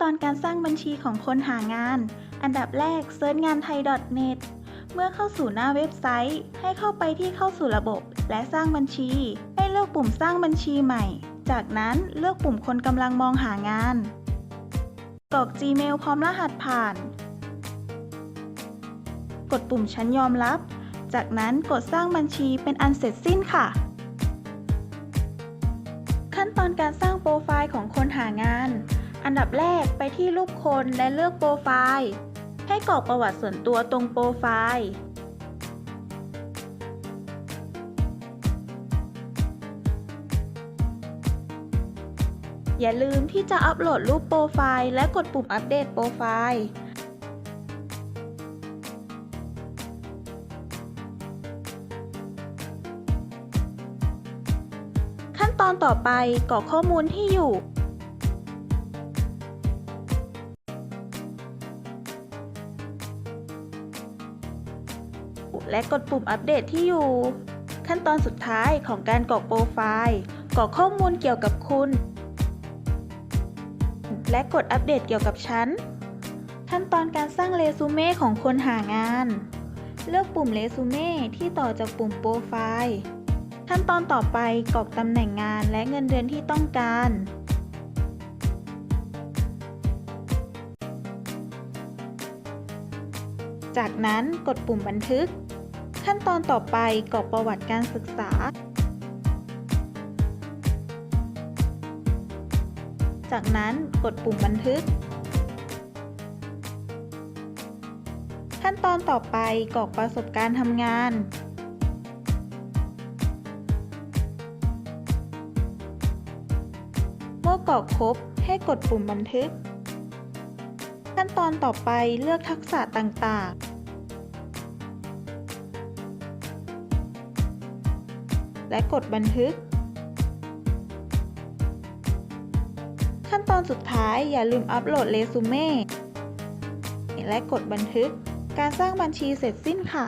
ตอนการสร้างบัญชีของคนหางาน อันดับแรกเซิร์ชงานไทย .net เมื่อเข้าสู่หน้าเว็บไซต์ ให้เข้าไปที่เข้าสู่ระบบ และสร้างบัญชี ให้เลือกปุ่มสร้างบัญชีใหม่ จากนั้นเลือกปุ่มคนกำลังมองหางานกรอก Gmail พร้อมรหัสผ่าน กดปุ่มฉันยอมรับ จากนั้นกดสร้างบัญชีเป็นอันเสร็จสิ้นค่ะ ขั้นตอนการสร้างโปรไฟล์ของคนหางาน อันดับแรกไปที่รูปคนและเลือกโปรไฟล์ ให้กรอกประวัติส่วนตัวตรงโปรไฟล์ อย่าลืมที่จะอัปโหลดรูปโปรไฟล์และกดปุ่มอัปเดตโปรไฟล์ขั้นตอนต่อไปกรอกข้อมูลที่อยู่ และกดปุ่มอัปเดตที่อยู่ ขั้นตอนสุดท้ายของการกรอกโปรไฟล์กรอกข้อมูลเกี่ยวกับคุณ และกดอัปเดตเกี่ยวกับฉัน ขั้นตอนการสร้างเรซูเม่ของคนหางาน เลือกปุ่มเรซูเม่ที่ต่อจากปุ่มโปรไฟล์ขั้นตอนต่อไปกรอกตำแหน่งงานและเงินเดือนที่ต้องการ จากนั้นกดปุ่มบันทึก ขั้นตอนต่อไปกรอกประวัติการศึกษา จากนั้นกดปุ่มบันทึก ขั้นตอนต่อไปกรอกประสบการณ์ทำงานเมื่อกรอกครบให้กดปุ่มบันทึก ขั้นตอนต่อไปเลือกทักษะต่างๆ และกดบันทึก ขั้นตอนสุดท้ายอย่าลืมอัปโหลดเรซูเม่และกดบันทึก การสร้างบัญชีเสร็จสิ้นค่ะ